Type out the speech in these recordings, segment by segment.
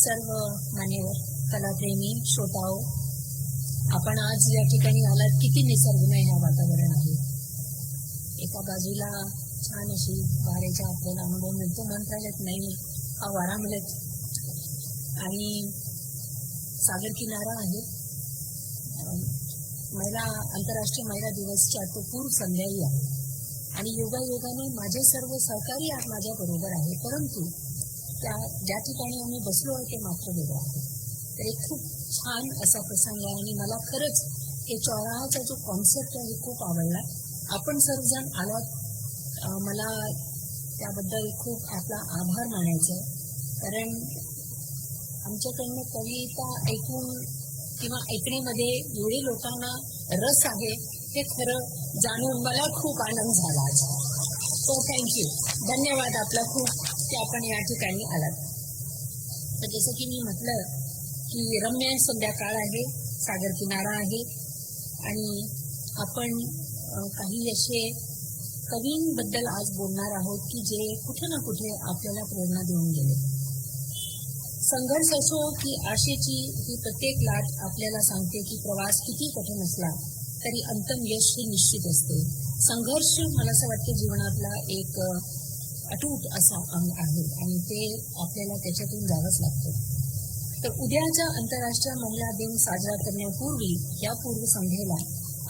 सर्व मान्यवर कलाप्रेमी श्रोताओ आपण आज या ठिकाणी आलात किती निसर्गमय ह्या वातावरण आहे. एका बाजूला छान अशी वाऱ्याचा आपल्याला अनुभव मिळतो मंत्रालयात नाही हा वारा मिळत. आणि सागर किनारा आहे. महिला आंतरराष्ट्रीय महिला दिवसच्या तो पूर्व संध्याही आहे. आणि योगायोगाने माझे सर्व सहकारी आज माझ्या बरोबर आहे परंतु त्या ज्या ठिकाणी आम्ही बसलो आहे ते मात्र वेगळं आहे. तर एक खूप छान असा प्रसंग आहे आणि मला खरंच हे चौराहाचा जो कॉन्सेप्ट आहे खूप आवडला. आपण सर्वजण आलात मला त्याबद्दल खूप आपला आभार मानायचा आहे. कारण आमच्याकडनं कविता ऐकून किंवा ऐकण्यामध्ये एवढे लोकांना रस आहे हे खरं जाणून मला खूप आनंद झाला आज. सो थँक्यू धन्यवाद आपला खूप. की आपण या ठिकाणी आलात. तर जसं की मी म्हटलं की रम्य संध्याकाळ आहे सागर किनारा आहे आणि आपण काही असे कवींबद्दल आज बोलणार आहोत की जे कुठे ना कुठे आपल्याला प्रेरणा देऊन गेले. संघर्ष असो की आशेची ही प्रत्येक लाट आपल्याला सांगते की प्रवास किती कठीण असला तरी अंतम यश हे निश्चित असते. संघर्ष मला असं वाटते जीवनातला एक अटूट असा अंग आहे. आणि ते आपल्याला त्याच्यातून जावंच लागतं. तर उद्याच्या आंतरराष्ट्रीय महिला दिन साजरा करण्यापूर्वी या पूर्वसंध्येला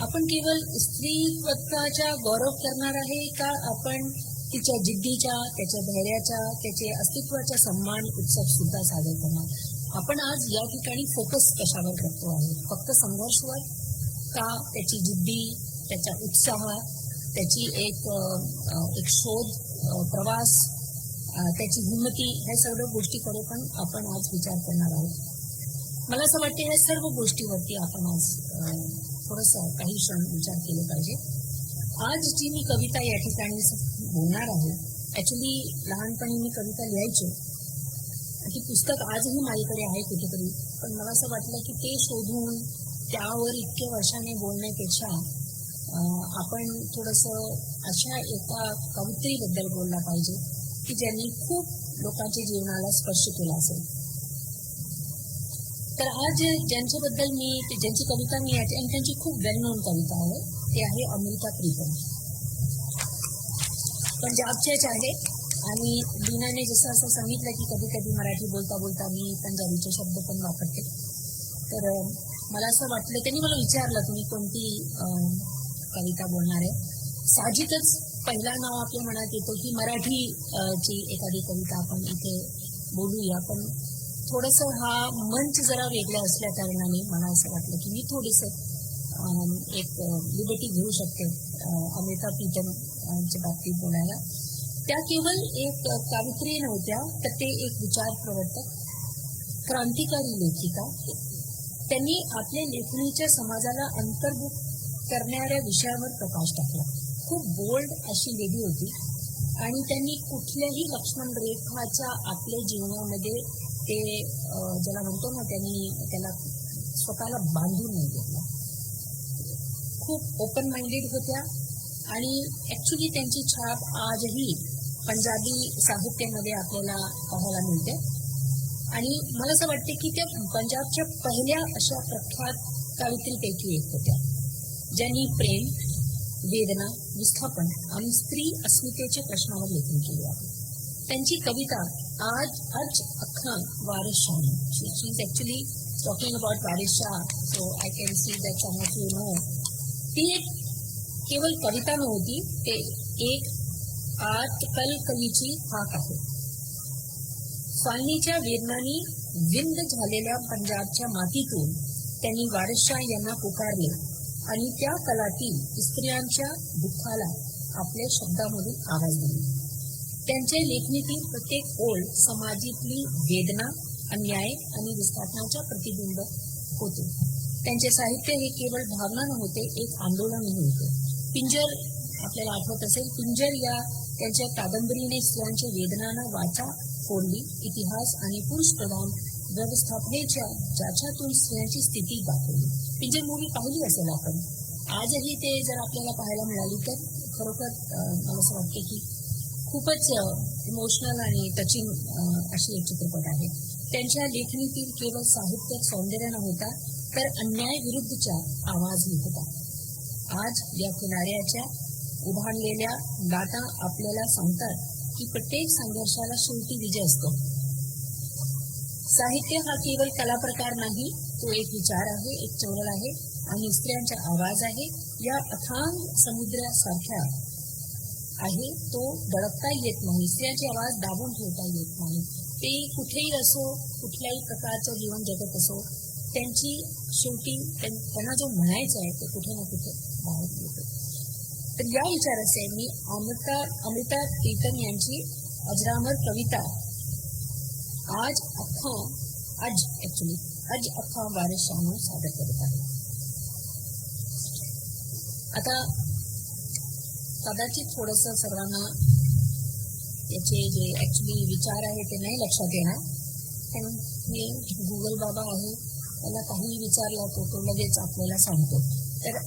आपण केवळ स्त्रीत्वाचा गौरव करणार आहे का? आपण तिच्या जिद्दीच्या त्याच्या धैर्याच्या त्याचे अस्तित्वाचा सन्मान उत्सव सुद्धा सादर करणार. आपण आज या ठिकाणी फोकस कशावर करतो आहे फक्त संघर्षवर? का त्याची जिद्दी त्याचा उत्साह त्याची एक एक शोध प्रवास त्याची हिंमती ह्या सर्व गोष्टीकडे पण आपण आज विचार करणार आहोत. मला असं वाटते ह्या सर्व गोष्टीवरती आपण आज थोडस थोडंसं काही क्षण विचार केले पाहिजे. आज जी मी कविता या ठिकाणी बोलणार आहे ऍक्च्युली लहानपणी मी कविता लिहायचो. ती पुस्तक आजही माझ्याकडे आहे कुठेतरी. पण मला असं वाटलं की ते शोधून त्यावर इतक्या वर्षाने बोलण्यापेक्षा आपण थोडंसं अशा एका कवित्रीबद्दल बोलला पाहिजे की ज्यांनी खूप लोकांच्या जीवनाला स्पर्श केला असेल. तर आज ज्यांच्याबद्दल मी ज्यांची कविता मी आणि त्यांची खूप वेल नोन कविता आहे ते आहे अमृता प्रीतम. पंजाबच्याच आहे आणि लीनाने जसं असं सांगितलं की कधी कधी मराठी बोलता बोलता मी पंजाबीचे शब्द पण वापरते. तर मला असं वाटलं त्यांनी मला विचारलं तुम्ही कोणती अं, कविता बोलणार आहे. साहजिकच पहिला नाव आपल्या मनात येतो की मराठी ची एखादी कविता आपण इथे बोलूया. पण थोडस हा मंच जरा वेगळा असल्या कारणाने मला असं वाटलं की मी थोडस एक लिबर्टी घेऊ शकते अं, अमृता प्रीतम अं, बाबतीत बोलायला. त्या केवळ एक कावित्री कवित्री नव्हत्या तर ते एक विचार प्रवर्तक क्रांतिकारी लेखिका. त्यांनी आपल्या लेखणीच्या समाजाला अंतर्भूत करणाऱ्या विषयावर प्रकाश टाकला. खूप बोल्ड अशी लेडी होती. आणि त्यांनी कुठल्याही लक्ष्मण रेखाच्या आपल्या जीवनामध्ये ते ज्याला म्हणतो ना त्यांनी त्याला स्वतःला बांधून नाही घेतला खूप ओपन माइंडेड होत्या. आणि ॲक्च्युली त्यांची छाप आजही पंजाबी साहित्यामध्ये आपल्याला पाहायला मिळते. आणि मला असं वाटते की त्या पंजाबच्या पहिल्या अशा प्रख्यात कवित्रीपैकी एक होत्या. ज्यांनी प्रेम वेदना विस्थापन आणि स्त्री अस्मितेच्या प्रश्नावर लेखन केले आहे. त्यांची कविता आज आज अख्खा Waris Shah she is actually talking about Waris. Shah so I can see that some of you know ती एक केवळ कविता नव्हती ते एक आजकल कवीची हाक आहे. फाळणीच्या वेदनांनी विंद झालेल्या पंजाबच्या मातीतून त्यांनी वारसशाह यांना पुकारले. आणि त्या कलातील स्त्रियांच्या दुःखाला आपल्या शब्दामधून आवाज दिला त्यांच्या लेखणीतील प्रत्येक ओळ समाजातली वेदना अन्याय आणि विस्थापनाच्या प्रतिबिंब होते. त्यांचे साहित्य हे केवळ भावना नव्हते एक आंदोलनही होते. पिंजर आपल्याला आठवत असेल पिंजर या त्यांच्या कादंबरीने स्त्रियांच्या वेदनांना वाचा फोडली इतिहास आणि पुरुष प्रधान व्यवस्थापनेच्या ज्याच्यातून स्त्रियांची स्थिती दाखवली. पिंजर मूवी पाहिली असेल आपण आजही ते जर आपल्याला पाहायला मिळाली तर खरोखर मला असं वाटते की खूपच इमोशनल आणि टचिंग अशी एक चित्रपट आहे. त्यांच्या लेखणीतील केवळ साहित्य सौंदर्य नव्हता तर अन्याय विरुद्धचा आवाजही होता आज या किनाऱ्याच्या उभारलेल्या लाटा आपल्याला सांगतात की प्रत्येक संघर्षाला शेवटी विजय असतो. साहित्य हा केवळ कला प्रकार नाही तो एक विचार आहे एक चळवळ आहे आणि स्त्रियांचा आवाज आहे. या अथांग समुद्रासारख्या आहे. तो दडपता येत नाही स्त्रियांचे आवाज दाबून ठेवता येत नाही. ते कुठेही असो कुठल्याही प्रकारचं जीवन जगत असो त्यांची शेवटी त्यांना जो म्हणायचं आहे ते कुठे ना कुठे बाहेर येतो. तर या विचाराचे मी अमृता अमृता कीर्तन यांची अजरामर कविता आज अख्खा आज ऍक्च्युली आज अख्खा वारशानं सादर करत आहे. आता कदाचित थोडस सर्वांना याचे जे ऍक्च्युली विचार आहे ते नाही लक्षात येणार. पण मी गुगल बाबा आहे त्याला काही विचारला तो तो लगेच आपल्याला सांगतो. तर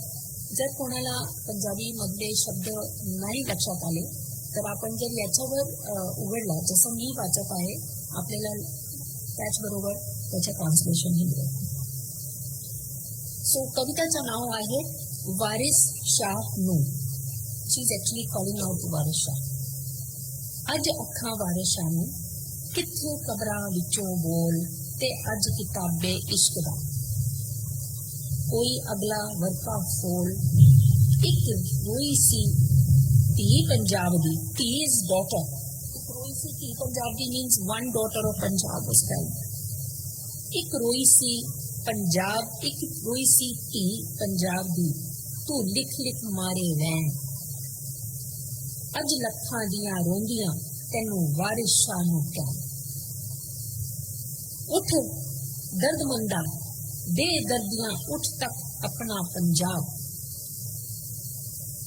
जर कोणाला पंजाबी मधले शब्द नाही लक्षात आले तर आपण जर याच्यावर उघडला जसं मी वाचत आहे आपल्याला त्याचबरोबर त्याच्या ट्रान्सलेशनही मिळेल. सो कविताचं नाव आहे वारिस शाह नू she is actually calling out Waris Shah. अज अखा वारिस शाह नू किथे कबरा विचों बोल ते अज किताबे इश्क दा. कोई अगला वर्का फोल एक रोई सी ਪੰਜਾਬ ਦੀ ਧੀ ਇਜ਼ ਡਾਟਰ ਇੱਕ ਰੋਈ ਸੀ ਧੀ ਪੰਜਾਬ ਦੀ means one daughter of Punjab ਉਸ ਟਾਈਮ ਇੱਕ ਰੋਈ ਸੀ ਪੰਜਾਬ ਇੱਕ ਰੋਈ ਸੀ ਧੀ ਪੰਜਾਬ ਦੀ ਤੂੰ ਲਿਖ ਲਿਖ ਮਾਰੇ ਵੈਣ ਅੱਜ ਲੱਖਾਂ ਦੀਆਂ ਰੋਂਦੀਆਂ ਤੈਨੂੰ ਵਾਰਿਸ ਸ਼ਾਹ ਨੂੰ ਕਿਆ ਉਠ ਦਰਦਮੰਦਾ ਦੇ ਦਰਦੀਆਂ ਉਠ ਤੱਕ ਆਪਣਾ ਪੰਜਾਬ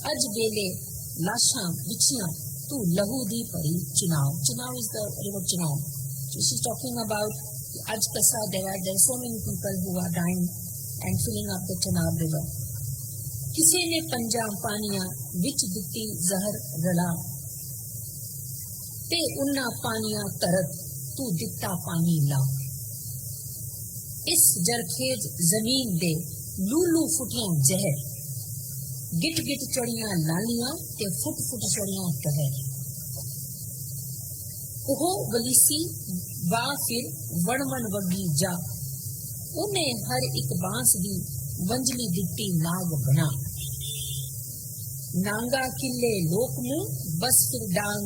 ਅੱਜ ਵੇਲੇ Lasham, Vichyam, to Lahudi Pari Chunav. Chunav is the river Chunav. So she's talking about Aj Kasa, there are, there are so many people who are dying and filling up the Chunav river. किसी ने पंजा पानिया which दिती जहर रला ते उन्ना पानिया तरत तू दिता पानी ला इस जरखेज जमीन दे लूलू फुटिया जहर ਗਿਟ ਗਿਟ ਚੜੀਆਂ ਲਾਲੀਆਂ ਤੇ ਫੁੱਟ ਫੁੱਟ ਚੜੀਆਂ ਕਹਿਰ ਉਹ ਵਲੀਸੀ ਵਾ ਫਿਰ ਵਣ ਵਣ ਵਗੀ ਜਾ ਉਹਨੇ ਹਰ ਇੱਕ ਬਾਂਸ ਦੀ ਵੰਜਲੀ ਦਿੱਤੀ ਨਾਗ ਬਣਾ नांगा किले लोक में बस फिर डांग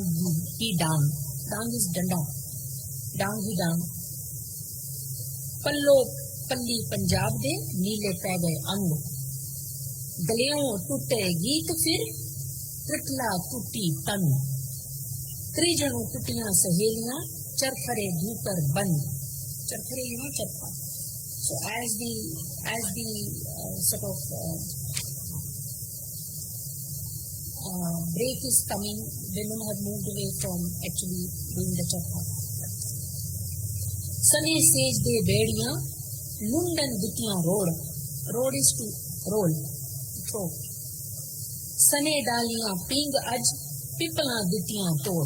ही डांग डांग इज डंडा डांग ही डांग पल्लो पल्ली पंजाब दे नीले पै गए अंग गलियों टूटे गीत फिर त्रिटला टूटी तन त्रिजणों टूटियाँ सहेलियाँ चरखरे धूकर बंद चरखरे यू नो चरखा so as the as the uh, sort of uh, uh, break is coming, women have moved away from actually doing the chapha. सने सेज दे बेड़ियाँ लुंडन दितियाँ रोड रोड इज़ टू रोल ਉੱਠੋ ਸਨੇ ਡਾਲੀਆਂ ਪਿੰਗ ਅੱਜ ਪਿਪਲਾਂ ਦਿੱਤੀਆਂ ਤੋੜ।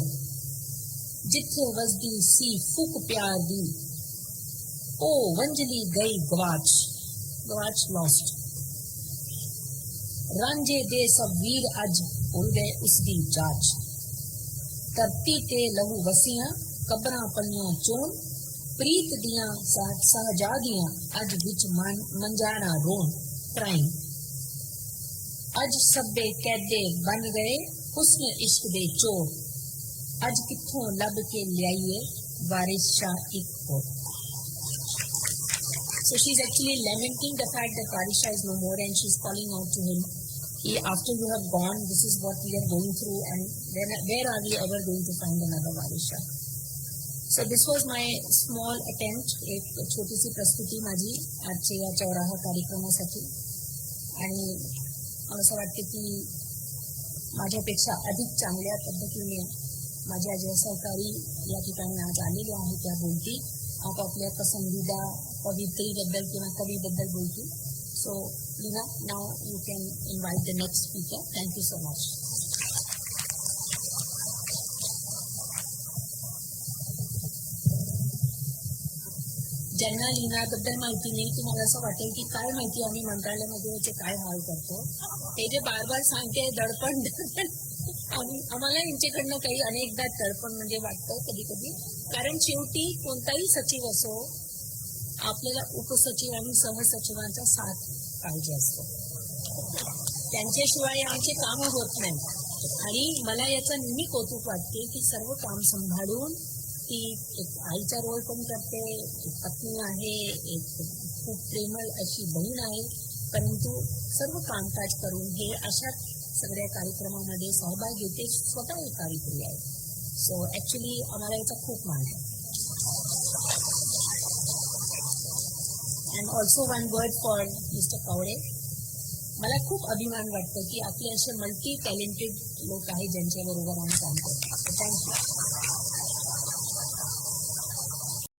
ਜਿੱਥੇ ਵਸਦੀ ਸੀ ਫੁਕ ਪਿਆਰ ਦੀ, ਉਹ ਵੰਜਲੀ ਗਈ ਗਵਾਚ। ਗਵਾਚ ਲੋਸਟ ਰਾਂਝੇ ਦੇ ਸਭ ਵੀਰ ਅੱਜ ਭੁੱਲ ਗਏ ਉਸ ਦੀ ਜਾਚ। ਧਰਤੀ ਤੇ ਲਹੂ ਵਸੀਆਂ, ਕਬਰਾਂ ਪਈਆਂ ਚੋਂ ਪ੍ਰੀਤ ਦੀਆਂ ਸਹਜਾਦੀਆਂ ਅੱਜ ਵਿੱਚ ਮਨ ਮੰਜਾਣਾ ਰੋਣ। ਪ੍ਰਾਈਮ। ਅੱਜ ਸਭੇ ਕੈਦੇ ਬਣ ਗਏ ਹੁਸਨ ਇਸ਼ਕ ਦੇ ਚੋਰ ਅੱਜ ਕਿੱਥੋਂ ਲੱਭ ਕੇ ਲਿਆਈਏ ਵਾਰਿਸ ਸ਼ਾਹ ਇੱਕ ਹੋਰ So she's actually lamenting the fact that Varisha is no more and she's calling out to him. He, after you have gone, this is what we are going through and then where are we ever going to find another Varisha? So this was my small attempt, एक छोटीशी प्रस्तुती माझी आजच्या या चौराहा कार्यक्रमासाठी आणि मला असं वाटतं की माझ्यापेक्षा अधिक चांगल्या पद्धतीने माझ्या ज्या सहकारी या ठिकाणी आज आलेल्या आहेत त्या बोलती आपापल्या पसंदीदा कवित्रीबद्दल किंवा कवीबद्दल बोलतील so Leena now you can invite the next speaker thank you so much ज्यांना लिहिण्याबद्दल माहिती नाही तुम्हाला असं वाटेल की काय माहिती आम्ही मंत्रालयामध्ये याचे काय हाल करतो. ते जे बार बार सांगते दडपण दडपण. आम्ही आम्हाला यांच्याकडनं काही अनेकदा दडपण म्हणजे वाटतं कधी कधी कारण शेवटी कोणताही सचिव असो आपल्याला उपसचिव आणि सहसचिवांचा साथ पाहिजे असतो. त्यांच्याशिवाय आमचे काम होत नाही. आणि मला याचं नेहमी कौतुक वाटते की सर्व काम सांभाळून ती एक आईचा रोल पण करते एक पत्नी आहे एक खूप प्रेमळ अशी बहीण आहे. परंतु सर्व कामकाज करून हे अशा सगळ्या कार्यक्रमामध्ये सहभाग घेते स्वतः एक कार्यक्रम आहे. सो ऍक्च्युली आम्हाला याचा खूप मान आहे. And also one word for mister Kawade. मला खूप अभिमान वाटतो की आपले असे मल्टी टॅलेंटेड लोक आहेत ज्यांच्याबरोबर आम्ही काम करतो. थँक्यू